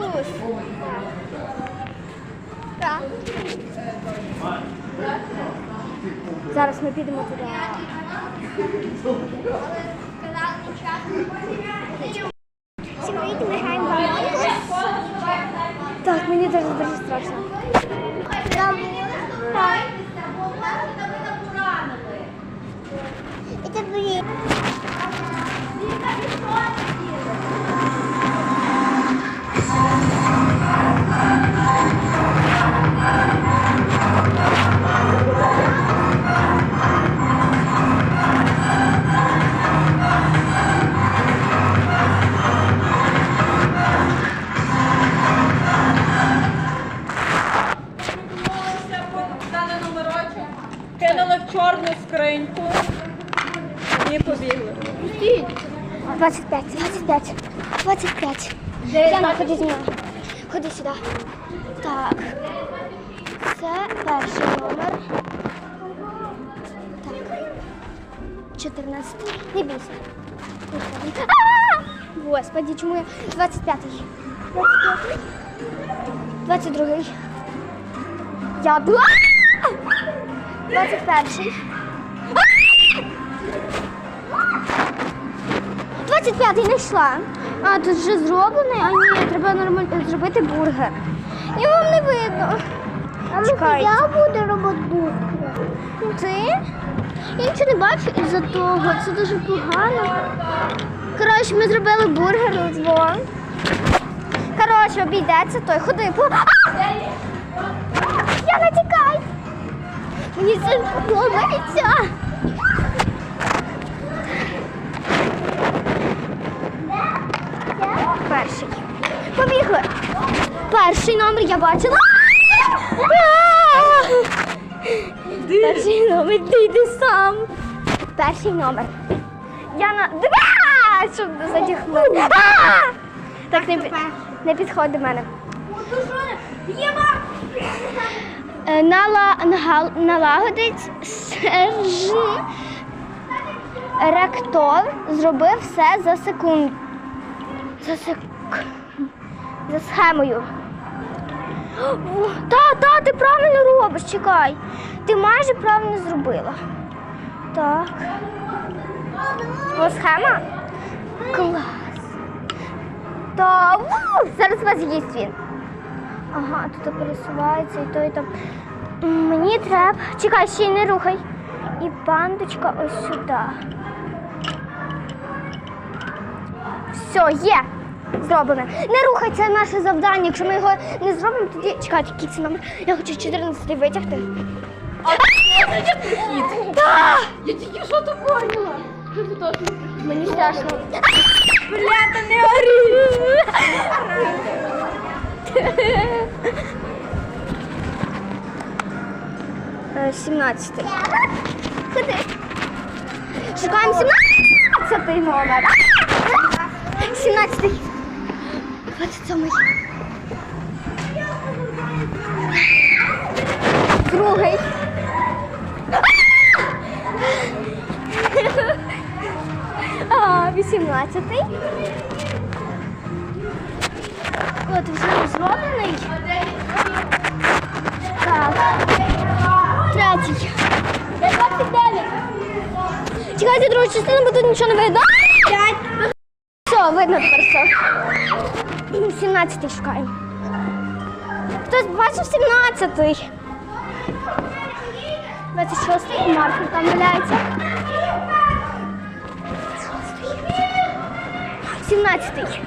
Ангус. Так. Зараз ми підемо туди. Привіт, ми граємо в Ангус. Так, мені дуже дуже страшно. Так. Это блин. Господи, чому я? 25-й. 25-й. 22-й. Я була. 21-й. 25-й не йшла. А, тут вже зроблений, а ні, треба нормально зробити бургер. І вам не видно. А я буду робити бургер. Ти? Я нічого не бачу із-за того. Це дуже погано. Коротше, ми зробили бургер удвох. Коротше, обійдеться той. Ходи. По... Я не тікай. Мені це подобається. Перший. Побігли. Перший номер я бачила. Перший номер, ти йди сам. Перший номер. Я на. Два! Щоб задіхнути. Так, не, пі- не підходь до мене. Е, Нала, нагал- налагодить Серж Ректор зробив все за секунду. За сек... За схемою. Та, та, ти правильно робиш, чекай. Ти майже правильно зробила. Так. О, схема? Клас. Та, ву, зараз вас їсть він. Ага, тут пересувається і то, і то. М, Мені треба. Чекай, ще й не рухай. І пандочка ось сюди. Все, є. Зроблене. Не рухай, це наше завдання. Якщо ми його не зробимо, тоді. Чекайте, який це номер. Я хочу 14 витягти. Так! Я тільки що то поняла. Мені страшно. Блята, не ори! Е, 17. Ходи. Шукаємо 17 номер. 17. 27. Другий. А, 18. От вже зроблений. Так. Третій. 29. Чекайте, другу частину, бо тут нічого не видно. П'ять. Все, видно тепер все. 17 шукаємо. Хтось бачив 17-й. 26-й маркер там валяється. 17-й.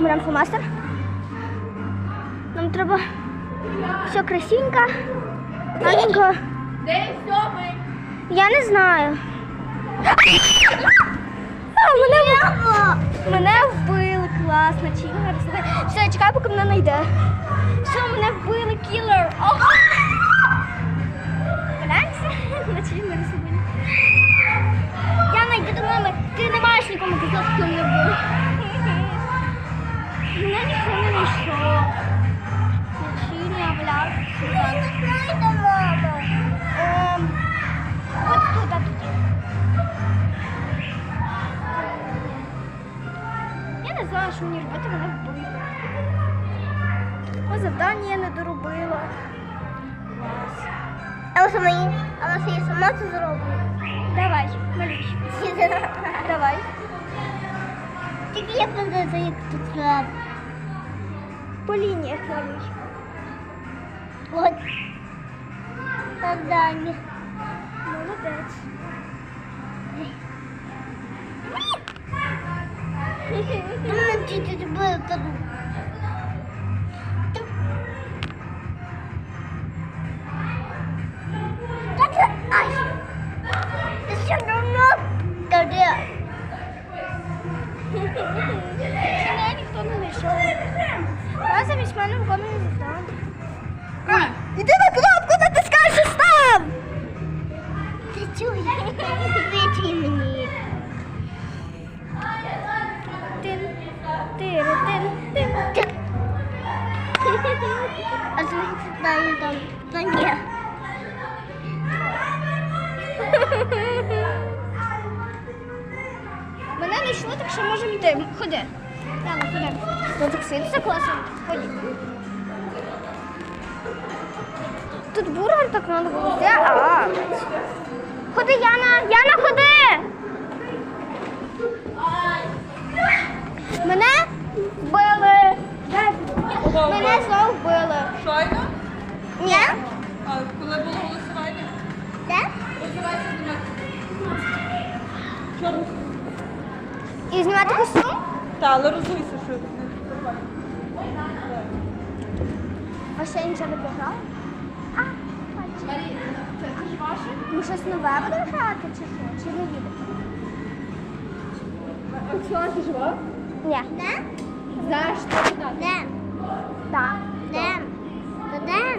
Беремо фломастер. Нам треба все красивенько. Гарненько. Де сьомий? Я не знаю. А, мене, мене вбили, класно, чілер. Все, чекай, поки мене найде. Все, мене вбили, кілер. Валяємося на чілері собі. Я найду до мами. Ти не маєш нікому казати, хто мене вбив. Мене ніхто не знайшов. завдання я не доробила. А ось мені, а ось я сама це зроблю. Давай, малюй. Давай. Тільки як не як тут треба. По лініях малюй. От. Завдання. Молодець. Ну, мене чуть-чуть було А ти знаю там. Та ні. Мене не йшло, так що можемо йти. Ходи. Яна, ходи. Ну так світиться класно. Ході. Тут бургер так треба було Ходи, Яна! Яна, ходи! Мене вбили. Кого Мене вбили? знову вбили. Щойно? Ні? А коли було голосування? Де? Розвивайся до. Чорно. І знімати костюм? Та, але розуйся, що не А ще нічого не програли? А, бачу. Ми щось нове будемо грати чи що? Чи не їдемо? Оксана, ти жива? Ні. Де? Знаєш, що туди? Де? Так. Де? Де?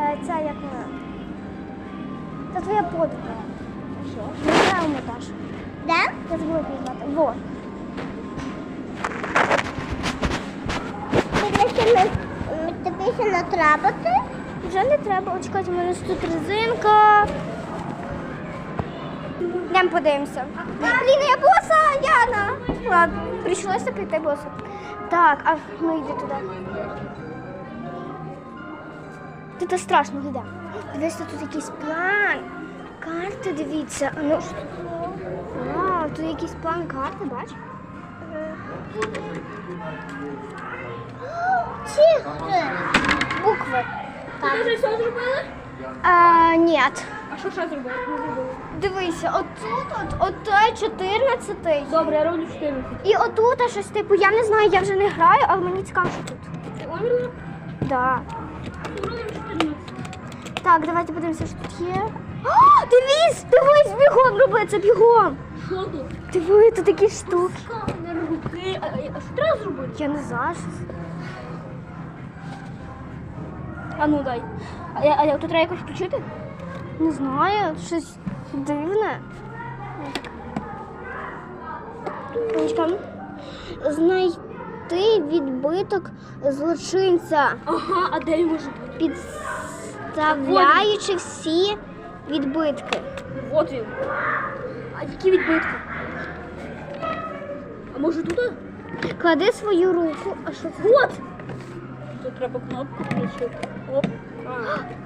Е, Це як вона? Це твоя подруга. Що? Не знаю монтаж. Де? Я забула пізнати. Вот. Тобі ще не, треба ти? Вже не треба. От чекайте, у мене тут резинка. Йдемо подивимося. Блін, я боса, Яна. Ладно, прийшлося прийти босу. Так, а ну йди туди. Тут страшно, йде. Дивіться, тут якийсь план. Карти, дивіться. А Ну? Вау, тут якийсь план карти, бач? Цифри. Букви. Ти вже все зробили? А, ні. А що ще? Не зробили. Дивися, отут, от, от той 14 Добре, я роблю 14. І отут щось типу, я не знаю, я вже не граю, але мені цікаво, що тут. Ти умерла? Да. Робимо 14. Так, давайте подивимося, що тут є. О, дивись, дивись, бігом роби це бігом. Що тут? Диви, тут такі штуки. Руки. А, а що треба зробити? Я не знаю. що це. А ну дай. А, я- а я- тут треба якось включити? Не знаю, щось дивне. Знайти відбиток злочинця, Ага, а де він може бути? підставляючи всі відбитки. Вот він. А які відбитки? А може тут? Клади свою руку, а що це? Вот! Тут треба кнопку включити. Оп.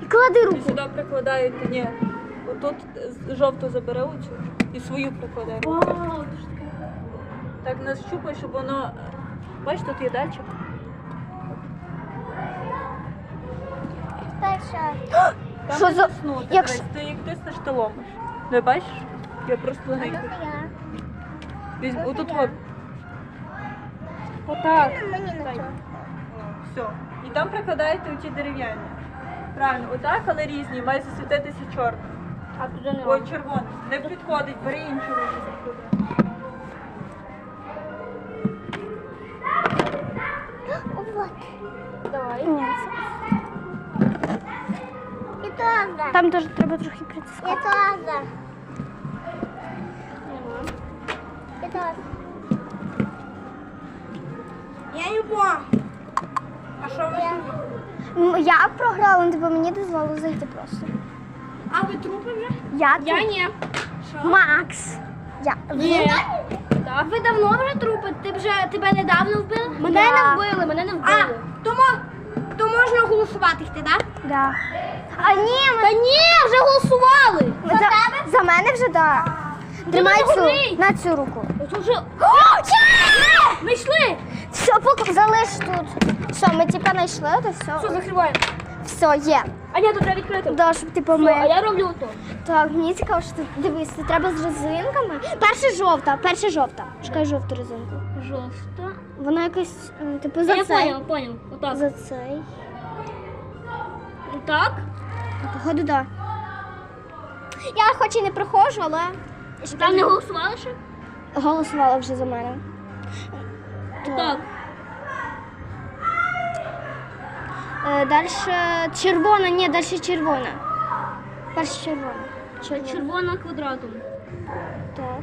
І клади руку. сюди прикладаєте, ні. Отут жовту забере оцю і свою прикладає. Вау, Так нас щупай, щоб воно. Бачиш, тут є датчик. Перша. Там Що за- тиснути. як Ти як тиснеш, ти ломиш. Не бачиш? Я просто легенько. Я. Візьму. Отут от. Отак. Мені то. Все. І там прикладаєте оті дерев'яні. Правильно, отак, але різні, має засвітитися чорним. А туди не Ой, червоним. Не підходить, бери іншу руку. Вот. Давай. Ні, І тоже. Там теж треба трохи притискати. І тоже. І тоже. Я не понял. А що ви тут? Ну, Я програла, ну, типу, мені дозволили зайти просто. А ви трупи вже? Я, Я тут. ні. Макс. Я. Ні. А ви давно вже трупи? Ти вже тебе недавно вбили? Мене не вбили, мене не А, то, мо- то можна голосувати йти, так? Да. А ні, ми... Та ні, вже голосували. за, за мене вже да. Тримай мене цю, на цю руку. Це вже... О! Ми йшли. Все, поки залиш тут. Все, ми типа знайшли, то Все, все. закриваємо. Все, є. А ні, тут треба відкрити. Да, щоб ти Все, а помив. я роблю то. Так, мені цікаво, що тут дивись, це треба з резинками. Перша жовта, перша жовта. Шукай жовту резинку. Жовта. Вона якась, м, типу, за Я цей. поняв, поняв. Отак. За цей. Так? Походу, да. Я хоч і не приходжу, але Там не голосували ще? голосувала вже за мене. Так. Е, далі червона, ні, далі червона. Перша червона. Червона. Червона квадратом. Так.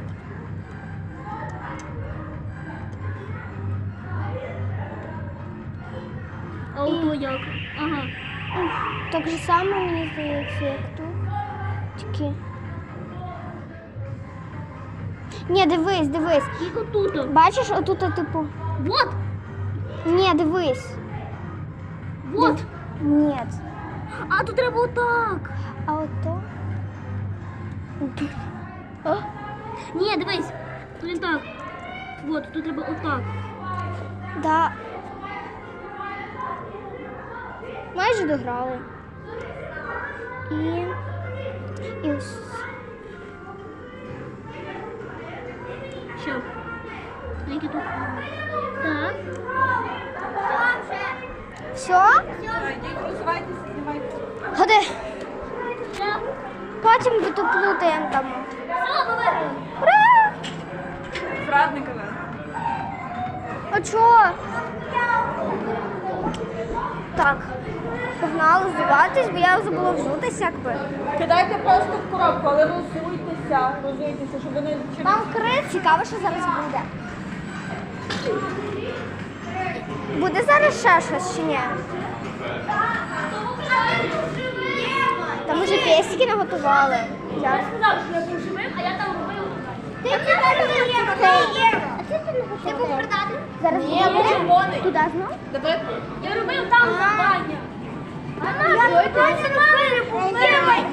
А ото як? Ага. Так же само, мені здається, як тут. Тільки. Ні, дивись, дивись. Тільки тут. Бачиш, отут, типу. Вот, Ні, дивись. вот. Ні. А тут треба отак. А ото. О, Ні, дивись. Тут не так. Вот, тут треба отак. да. Майже дограли. І. І ось. Що? Які тут? Так. Все? Ходи. Потім тут плутаємо там. Ура! Зрадниками. А чого? Так. Погнали здаватись, бо я забула взутися, якби. Кидайте просто в коробку, але розуйтеся, розуйтеся, щоб вони через Вам крит цікаво, що зараз буде. Буде зараз ще щось чи ні? Там уже песики наготували. Я сказав, що я був а я там робив. Ти Ти був продати? Зараз Ні, буде? червоний. Туди знов? Давай. Я робив там завдання.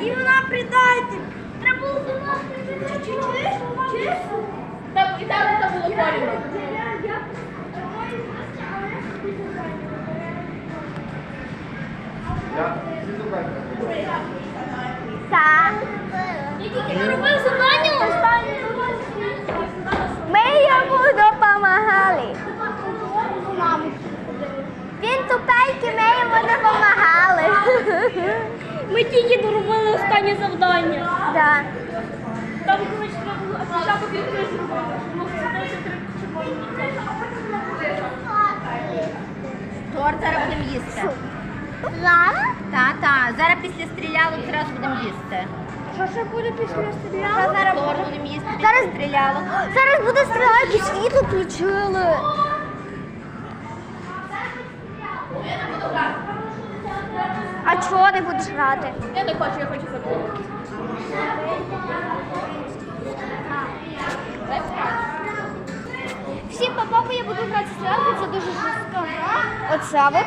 І вона придайте. Треба було займатися чуть-чуть. Там і там там було порівняно. Так. Я тільки робив завдання останнє. Ми йому допомагали. Він тупенький, ми йому допомагали. Ми тільки доробили останнє завдання. Да. Там, коротше, Торт зараз будемо їсти. Зараз? Та-та, зараз після стрілялок зразу будемо їсти. Що ще буде після Що стрілянки? зараз будемо їсти Зараз- після стрілялок? Зараз буде стрілянки, світло включили. А чого не будеш грати? Я не хочу, я хочу забути. Я буду грати в це дуже жорстка гра. Оце от.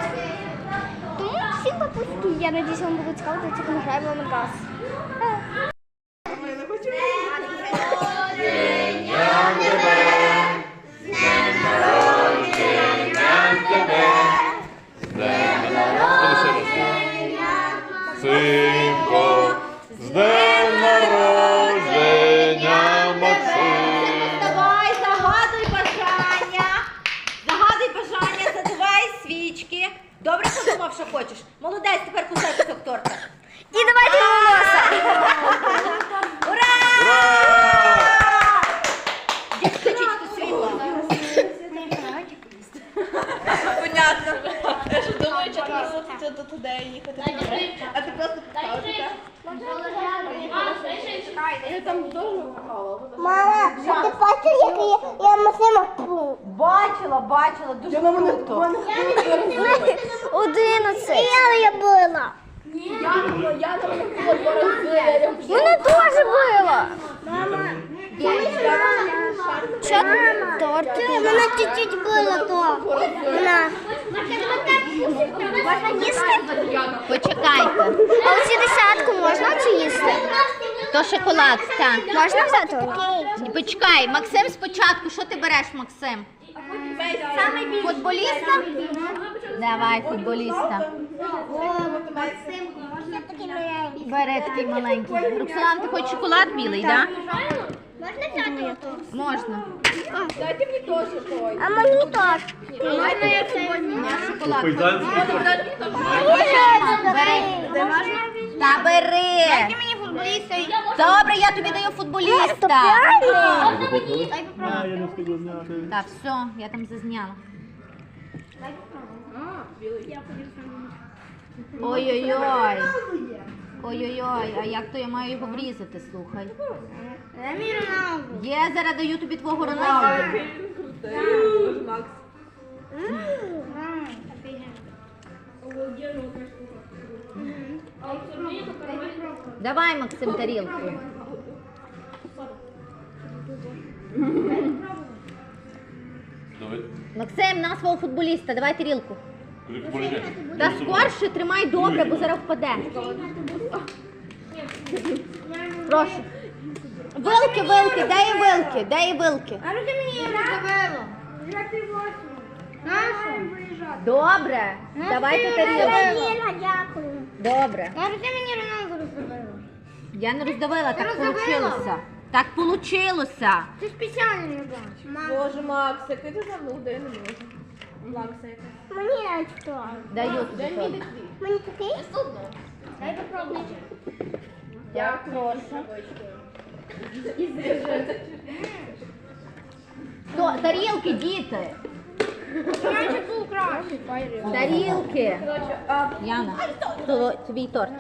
Тому всім папуськи, я надіюсь, вам буде цікаво, тільки ми граємо на газ. Молодець, тепер кусай кусок торта. І давайте його носа. Ура! Ура! Дід, включіть тут світло. Понятно. Я ж думаю, що це до туди їхати. А ти просто Я там дуже Мама, а ти бачиш, як я, я Максима пу? Бачила, бачила, дуже круто. Одинадцять. Я я була. Мене теж було. Що Мене чуть-чуть було то. Вона. Можна їсти? Почекайте. А оці десятку можна чи їсти? То шоколад, так. Можна взяти? Почекай, Максим спочатку. Що ти береш, Максим? Футболіста? Давай, футболіста. Максим, Бери такий маленький. Роксолан, ти хочеш шоколад білий, так? Можна взяти? Можна. А мені теж. На шоколад. Пейзанський Бери. Та бери. мені футболіста. Добре, я тобі даю футболіста. А, я не встигла зняти. Так, все, я там зазняла. Ой-ой-ой. Ой-ой-ой, а як то я маю його врізати, слухай. Є, зараз даю тобі твого Роналду. Макс. Давай, Максим, тарілку. Давай. Максим, на свого футболіста, давай тарілку. Та скорше тримай добре, бо зараз впаде. Прошу. Вилки, вилки, де є вилки? Де є вилки? А ну ти мені його завело. Добре. Давайте тарілку. дякую. Добре. А ну ти мені Роналду роздавила. Я не роздавила, так роздавила. получилося. Так получилося. Ти спеціально не бачиш. Боже, Макс, який ти ну, я не можу. Макса якась. Мені що? Даю тобі. то. Мені такий? Дай попробуй. Я прошу. То, тарілки, діти. Раніше був краще. Тарілки. Яна, то твій торт.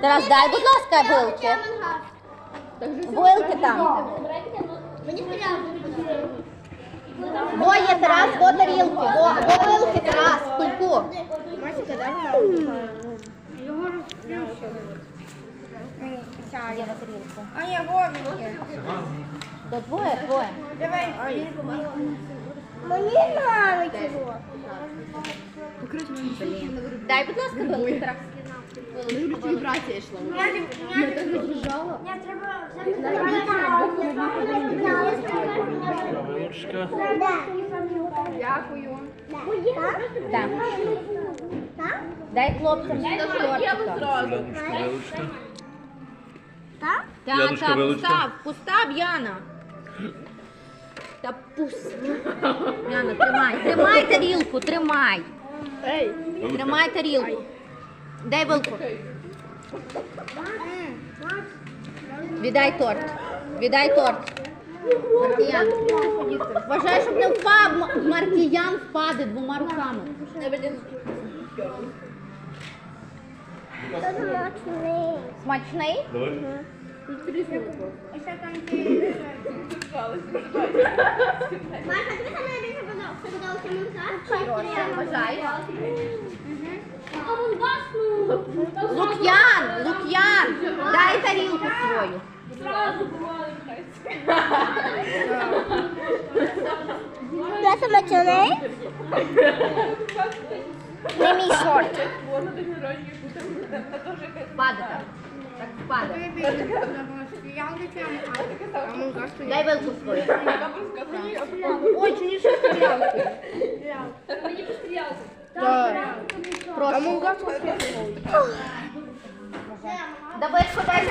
Тарас, дай, будь ласка, вилки. Вилки там. Мені сподобалося. Во є Тарас, во тарілки. Во, во вилки, Тарас, кульку. Масіка, дай Роналду. Його розплющили. Є на тарілку. А я вовіки. То двоє, двоє. Давай. Мені його. Дай, будь ласка, вилки, Тарас. Вилочка. Дякую. Так. Дай хлопцям тортика. Яночка, вилочка. Так, Яночка, так, вилочка. постав, постав, Яна. Та пусти. Яна, тримай, тримай тарілку, тримай. Тримай тарілку. Дай вилку. Віддай торт. Віддай торт. Маркіян. Вважай, щоб не впав. М- Маркіян впаде двома руками. Смачний? Давай. Маша, тобі саме найбільше подобався Мункас? А вон ну, Лук'ян, Лук'ян, дай тарілку свою. зразу буває якась. Де смачний? Не мій сорт. Впаде так. Впаде. Дай вилку свою. Очень не шоколадки. Мені пострілялося. Прошу. Давидко, дай